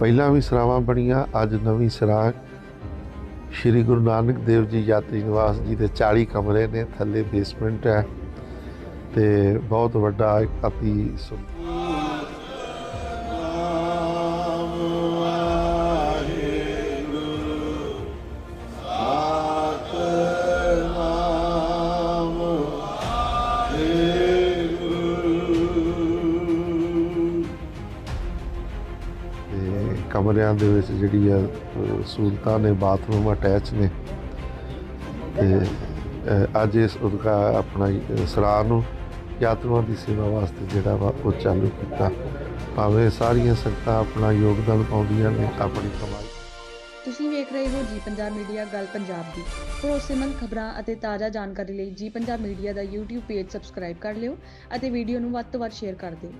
ਪਹਿਲਾਂ ਵੀ ਸਰਾਵਾਂ ਬਣੀਆਂ, ਅੱਜ ਨਵੀਂ ਸਰਾਂ ਸ਼੍ਰੀ ਗੁਰੂ ਨਾਨਕ ਦੇਵ ਜੀ ਯਾਤਰੀ ਨਿਵਾਸ ਜੀ ਦੇ 40 ਕਮਰੇ ਨੇ, ਥੱਲੇ ਬੇਸਮੈਂਟ ਹੈ ਤੇ ਬਹੁਤ ਵੱਡਾ ਇੱਕ ਅਤੀ ਕਮਰਿਆਂ ਦੇ ਵਿੱਚ ਜਿਹੜੀ ਆ ਸਹੂਲਤਾਂ ਨੇ, ਬਾਥਰੂਮ ਅਟੈਚ ਨੇ। ਤੇ ਅੱਜ ਇਸ ਉਦਕਾ ਆਪਣਾ, ਅਹ ਨੂੰ ਯਾਤਰੂਆਂ ਦੀ ਸੇਵਾ ਵਾਸਤੇ ਜਿਹੜਾ ਵਾ ਉਹ ਚਾਲੂ ਕੀਤਾ। ਭਾਵੇਂ ਸਾਰੀਆਂ ਸੰਗਤਾਂ ਆਪਣਾ ਯੋਗਦਾਨ ਪਾਉਂਦੀਆਂ ਨੇ ਆਪਣੀ ਕਮਾਈ ਤੁਸੀਂ ਵੇਖ ਰਹੇ ਹੋ ਜੀ ਪੰਜਾਬ ਮੀਡੀਆ, ਗੱਲ ਪੰਜਾਬ ਦੀ। ਭਰੋਸੇਮੰਦ ਖਬਰਾਂ ਅਤੇ ਤਾਜ਼ਾ ਜਾਣਕਾਰੀ ਲਈ ਜੀ ਪੰਜਾਬ ਮੀਡੀਆ ਦਾ YouTube ਪੇਜ ਸਬਸਕ੍ਰਾਈਬ ਕਰ ਲਿਓ ਅਤੇ ਵੀਡੀਓ ਨੂੰ ਵੱਧ ਤੋਂ ਵੱਧ ਸ਼ੇਅਰ ਕਰ ਦਿਓ।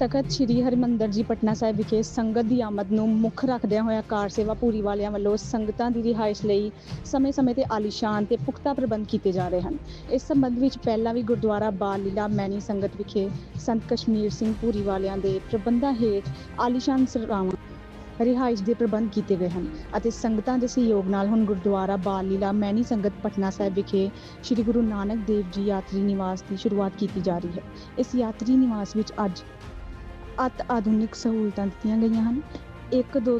ਤਖਤ ਸ੍ਰੀ ਹਰਿਮੰਦਰ ਜੀ ਪਟਨਾ ਸਾਹਿਬ ਵਿਖੇ ਸੰਗਤ ਦੀ ਆਮਦ ਨੂੰ ਮੁੱਖ ਰੱਖਦਿਆਂ ਹੋਇਆ ਕਾਰ ਸੇਵਾ ਪੂਰੀ ਵਾਲਿਆਂ ਵੱਲੋਂ ਸੰਗਤਾਂ ਦੀ ਰਿਹਾਇਸ਼ ਲਈ ਸਮੇਂ-ਸਮੇਂ ਤੇ ਆਲੀਸ਼ਾਨ ਤੇ ਪੁਖਤਾ ਪ੍ਰਬੰਧ ਕੀਤੇ ਜਾ ਰਹੇ ਹਨ। ਇਸ ਸੰਬੰਧ ਵਿੱਚ ਪਹਿਲਾਂ ਵੀ ਗੁਰਦੁਆਰਾ ਬਾਲ ਲੀਲਾ ਮੈਣੀ ਸੰਗਤ ਵਿਖੇ ਸੰਤ ਕਸ਼ਮੀਰ ਸਿੰਘ ਪੂਰੀ ਵਾਲਿਆਂ ਦੇ ਪ੍ਰਬੰਧਾਂ ਹੇਠ ਆਲੀਸ਼ਾਨ ਸਰਾਵਾਂ ਰਿਹਾਇਸ਼ ਦੇ ਪ੍ਰਬੰਧ ਕੀਤੇ ਗਏ ਹਨ ਅਤੇ ਸੰਗਤਾਂ ਦੇ ਸਹਿਯੋਗ ਨਾਲ ਹੁਣ ਗੁਰਦੁਆਰਾ ਬਾਲ ਲੀਲਾ ਮੈਣੀ ਸੰਗਤ ਪਟਨਾ ਸਾਹਿਬ ਵਿਖੇ ਸ੍ਰੀ ਗੁਰੂ ਨਾਨਕ ਦੇਵ ਜੀ ਯਾਤਰੀ ਨਿਵਾਸ ਦੀ ਸ਼ੁਰੂਆਤ ਕੀਤੀ ਜਾ ਰਹੀ ਹੈ। ਇਸ ਯਾਤਰੀ ਨਿਵਾਸ ਵਿੱਚ ਅੱਜ ਅਤ ਆਧੁਨਿਕ ਸਹੂਲਤਾਂ ਦਿੱਤੀਆਂ ਗਈਆਂ ਹਨ। ਇੱਕ, ਦੋ,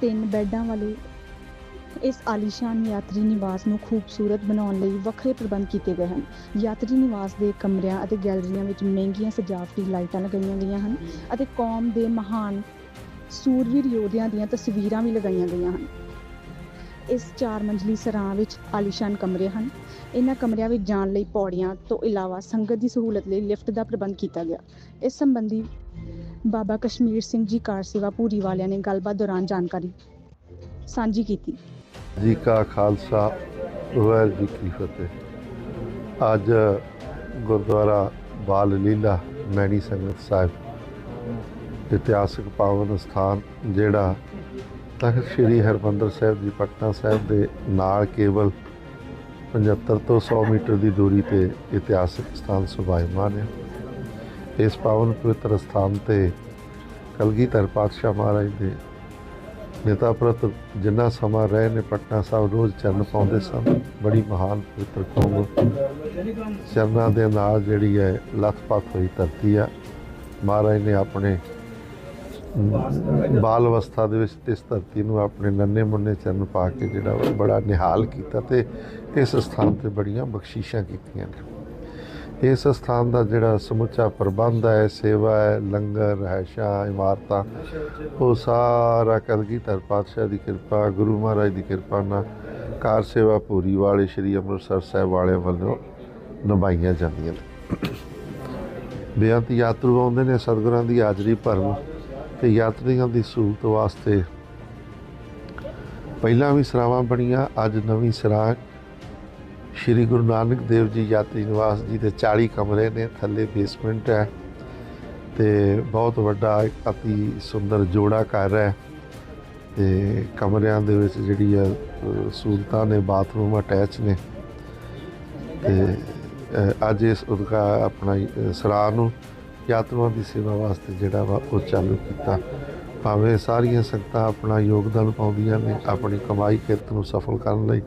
ਤਿੰਨ ਬੈੱਡਾਂ ਵਾਲੇ ਇਸ ਆਲੀਸ਼ਾਨ ਯਾਤਰੀ ਨਿਵਾਸ ਨੂੰ ਖੂਬਸੂਰਤ ਬਣਾਉਣ ਲਈ ਵੱਖਰੇ ਪ੍ਰਬੰਧ ਕੀਤੇ ਗਏ ਹਨ। ਯਾਤਰੀ ਨਿਵਾਸ ਦੇ ਕਮਰਿਆਂ ਅਤੇ ਗੈਲਰੀਆਂ ਵਿੱਚ ਮਹਿੰਗੀਆਂ ਸਜਾਵਟੀ ਲਾਈਟਾਂ ਲਗਾਈਆਂ ਗਈਆਂ ਹਨ ਅਤੇ ਕੌਮ ਦੇ ਮਹਾਨ ਸੂਰਵੀਰ ਯੋਧਿਆਂ ਦੀਆਂ ਤਸਵੀਰਾਂ ਵੀ ਲਗਾਈਆਂ ਗਈਆਂ ਹਨ। ਇਸ ਚਾਰ ਮੰਜ਼ਲੀ ਸਰਾਂ ਵਿੱਚ ਆਲੀਸ਼ਾਨ ਕਮਰੇ ਹਨ। ਇਹਨਾਂ ਕਮਰਿਆਂ ਵਿੱਚ ਜਾਣ ਲਈ ਪੌੜੀਆਂ ਤੋਂ ਇਲਾਵਾ ਸੰਗਤ ਦੀ ਸਹੂਲਤ ਲਈ ਲਿਫਟ ਦਾ ਪ੍ਰਬੰਧ ਕੀਤਾ ਗਿਆ। ਇਸ ਸੰਬੰਧੀ ਬਾਬਾ ਕਸ਼ਮੀਰ ਸਿੰਘ ਜੀ ਕਾਰ ਸੇਵਾ ਪੂਰੀ ਵਾਲਿਆਂ ਨੇ ਗੱਲਬਾਤ ਦੌਰਾਨ ਜਾਣਕਾਰੀ ਸਾਂਝੀ ਕੀਤੀ। ਜੀ ਕਾ ਖਾਲਸਾ, ਵਾਹਿਗੁਰੂ ਜੀ ਕੀ ਫਤਿਹ। ਅੱਜ ਗੁਰਦੁਆਰਾ ਬਾਲ ਲੀਲਾ ਮੈਣੀ ਸੰਗਤ ਸਾਹਿਬ, ਇਤਿਹਾਸਕ ਪਾਵਨ ਸਥਾਨ ਜਿਹੜਾ ਤਖਤ ਸ੍ਰੀ ਹਰਿਮੰਦਰ ਸਾਹਿਬ ਜੀ, ਪਟਨਾ ਸਾਹਿਬ ਦੇ ਨਾਲ ਕੇਵਲ 75 ਤੋਂ 100 ਮੀਟਰ ਦੀ ਦੂਰੀ ਤੇ ਇਤਿਹਾਸਕ ਸਥਾਨ ਸੁਭਾਇਮਾਨ ਹੈ। ਇਸ ਪਾਵਨ ਪਵਿੱਤਰ ਸਥਾਨ ਤੇ ਕਲਗੀਧਰ ਪਾਤਸ਼ਾਹ ਮਹਾਰਾਜ ਦੇ ਨੇਤਾ ਪ੍ਰਤ ਜਿੰਨਾ ਸਮਾਂ ਰਹੇ ਨੇ, ਪਟਨਾ ਸਾਹਿਬ ਰੋਜ਼ ਚਰਨ ਪਾਉਂਦੇ ਸਨ। ਬੜੀ ਮਹਾਨ ਪਵਿੱਤਰ ਕੌਮ ਚਰਨਾਂ ਦੇ ਨਾਲ ਜਿਹੜੀ ਹੈ, ਲੱਥਪੱਥ ਹੋਈ ਧਰਤੀ ਆ। ਮਹਾਰਾਜ ਨੇ ਆਪਣੇ ਬਾਲ ਅਵਸਥਾ ਦੇ ਵਿੱਚ ਇਸ ਧਰਤੀ ਨੂੰ ਆਪਣੇ ਨੰਨੇ ਮੁੰਨੇ ਚਰਨ ਪਾ ਕੇ ਜਿਹੜਾ ਵਾ ਬੜਾ ਨਿਹਾਲ ਕੀਤਾ ਤੇ ਇਸ ਸਥਾਨ ਤੇ ਬੜੀਆਂ ਬਖਸ਼ਿਸ਼ਾਂ ਕੀਤੀਆਂ ਨੇ। ਇਸ ਸਥਾਨ ਦਾ ਜਿਹੜਾ ਸਮੁੱਚਾ ਪ੍ਰਬੰਧ ਹੈ, ਸੇਵਾ ਹੈ, ਲੰਗਰ ਰਹਿਸ਼ਾਂ ਇਮਾਰਤਾਂ, ਉਹ ਸਾਰਾ ਕਲਗੀਧਰ ਪਾਤਸ਼ਾਹ ਦੀ ਕਿਰਪਾ, ਗੁਰੂ ਮਹਾਰਾਜ ਦੀ ਕਿਰਪਾ ਨਾਲ ਕਾਰ ਸੇਵਾ ਪੂਰੀ ਵਾਲੇ ਸ਼੍ਰੀ ਅੰਮ੍ਰਿਤਸਰ ਸਾਹਿਬ ਵਾਲਿਆਂ ਵੱਲੋਂ ਨਿਭਾਈਆਂ ਜਾਂਦੀਆਂ ਨੇ। ਬੇਅੰਤ ਯਾਤਰੂ ਆਉਂਦੇ ਨੇ ਸਤਿਗੁਰਾਂ ਦੀ ਹਾਜ਼ਰੀ ਭਰਨ ਤੇ ਯਾਤਰੀਆਂ ਦੀ ਸਹੂਲਤ ਵਾਸਤੇ ਪਹਿਲਾਂ ਵੀ ਸਰਾਵਾਂ ਬਣੀਆਂ, ਅੱਜ ਨਵੀਂ ਸਰਾਹ। ਸ਼੍ਰੀ ਗੁਰੂ ਨਾਨਕ ਦੇਵ ਜੀ ਯਾਤਰੀ ਨਿਵਾਸ ਜੀ ਦੇ 40 ਕਮਰੇ ਨੇ, ਥੱਲੇ ਬੇਸਮੈਂਟ ਹੈ ਤੇ ਬਹੁਤ ਵੱਡਾ ਇੱਕ ਅਤੀ ਸੁੰਦਰ ਜੋੜਾ ਘਰ ਹੈ ਤੇ ਕਮਰਿਆਂ ਦੇ ਵਿੱਚ ਜਿਹੜੀ ਆ ਸਹੂਲਤਾਂ ਨੇ ਬਾਥਰੂਮ ਅਟੈਚ ਨੇ ਤੇ ਅੱਜ ਇਸ ਉਦਕਾ ਆਪਣਾ ਸਰਾਹ ਨੂੰ ਯਾਤਰੂਆਂ ਦੀ ਸੇਵਾ ਵਾਸਤੇ ਜਿਹੜਾ ਵਾ ਉਹ ਚਾਲੂ ਕੀਤਾ। ਭਾਵੇਂ ਸਾਰੀਆਂ ਸੰਗਤਾਂ ਆਪਣਾ ਯੋਗਦਾਨ ਪਾਉਂਦੀਆਂ ਨੇ, ਆਪਣੀ ਕਮਾਈ ਕਿਰਤ ਨੂੰ ਸਫਲ ਕਰਨ ਲਈ।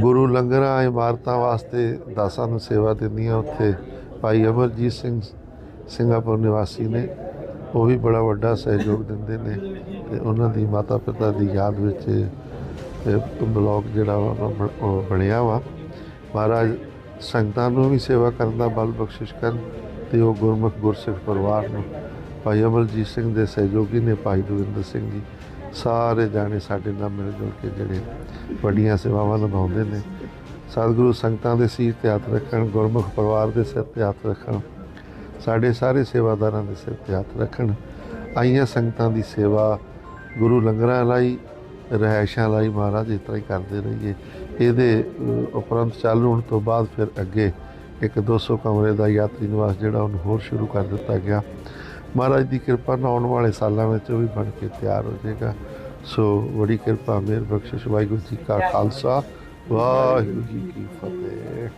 ਗੁਰੂ ਲੰਗਰਾਂ, ਇਮਾਰਤਾਂ ਵਾਸਤੇ ਦਾਸਾਂ ਨੂੰ ਸੇਵਾ ਦਿੰਦੀਆਂ ਉੱਥੇ। ਭਾਈ ਅਮਰਜੀਤ ਸਿੰਘ ਸਿੰਗਾਪੁਰ ਨਿਵਾਸੀ ਨੇ, ਉਹ ਵੀ ਬੜਾ ਵੱਡਾ ਸਹਿਯੋਗ ਦਿੰਦੇ ਨੇ ਤੇ ਉਹਨਾਂ ਦੀ ਮਾਤਾ ਪਿਤਾ ਦੀ ਯਾਦ ਵਿੱਚ ਇਹ ਬਲੌਗ ਜਿਹੜਾ ਵਾ ਉਹ ਬਣਿਆ ਵਾ। ਮਹਾਰਾਜ ਸੰਗਤਾਂ ਨੂੰ ਵੀ ਸੇਵਾ ਕਰਨ ਦਾ ਬਲ ਬਖਸ਼ਿਸ਼ ਕਰਨ। ਤੇ ਉਹ ਗੁਰਮੁਖ ਗੁਰਸਿੱਖ ਪਰਿਵਾਰ ਨੂੰ ਭਾਈ ਅਮਰਜੀਤ ਸਿੰਘ ਦੇ ਸਹਿਯੋਗੀ ਨੇ, ਭਾਈ ਦਵਿੰਦਰ ਸਿੰਘ ਜੀ, ਸਾਰੇ ਜਾਣੇ ਸਾਡੇ ਨਾਲ ਮਿਲ ਜੁਲ ਕੇ ਜਿਹੜੇ ਵੱਡੀਆਂ ਸੇਵਾਵਾਂ ਨਿਭਾਉਂਦੇ ਨੇ। ਸਤਿਗੁਰੂ ਸੰਗਤਾਂ ਦੇ ਸਿਰ ਤੇ ਹੱਥ ਰੱਖਣ, ਗੁਰਮੁਖ ਪਰਿਵਾਰ ਦੇ ਸਿਰ ਤੇ ਹੱਥ ਰੱਖਣ, ਸਾਡੇ ਸਾਰੇ ਸੇਵਾਦਾਰਾਂ ਦੇ ਸਿਰ ਤੇ ਹੱਥ ਰੱਖਣ। ਆਈਆਂ ਸੰਗਤਾਂ ਦੀ ਸੇਵਾ ਗੁਰੂ ਲੰਗਰਾਂ ਲਈ ਰਹਿਸ਼ਾਂ ਲਈ ਮਹਾਰਾਜ ਇਸ ਤਰ੍ਹਾਂ ਹੀ ਕਰਦੇ ਰਹੀਏ। ਇਹਦੇ ਉਪਰੰਤ ਚਾਲੂ ਹੋਣ ਤੋਂ ਬਾਅਦ ਫਿਰ ਅੱਗੇ ਇੱਕ 200 ਕਮਰੇ ਦਾ ਯਾਤਰੀ ਨਿਵਾਸ ਜਿਹੜਾ ਉਹਨੂੰ ਹੋਰ ਸ਼ੁਰੂ ਕਰ ਦਿੱਤਾ ਗਿਆ। ਮਹਾਰਾਜ ਦੀ ਕਿਰਪਾ ਨਾਲ ਆਉਣ ਵਾਲੇ ਸਾਲਾਂ ਵਿੱਚ ਉਹ ਵੀ ਬਣ ਕੇ ਤਿਆਰ ਹੋ ਜਾਏਗਾ। ਸੋ ਬੜੀ ਕਿਰਪਾ, ਮਿਹਰ ਬਖਸ਼ਿਸ਼, ਵਾਹਿਗੁਰੂ ਜੀ ਕਾ ਖਾਲਸਾ, ਵਾਹਿਗੁਰੂ ਜੀ ਕੀ ਫਤਿਹ।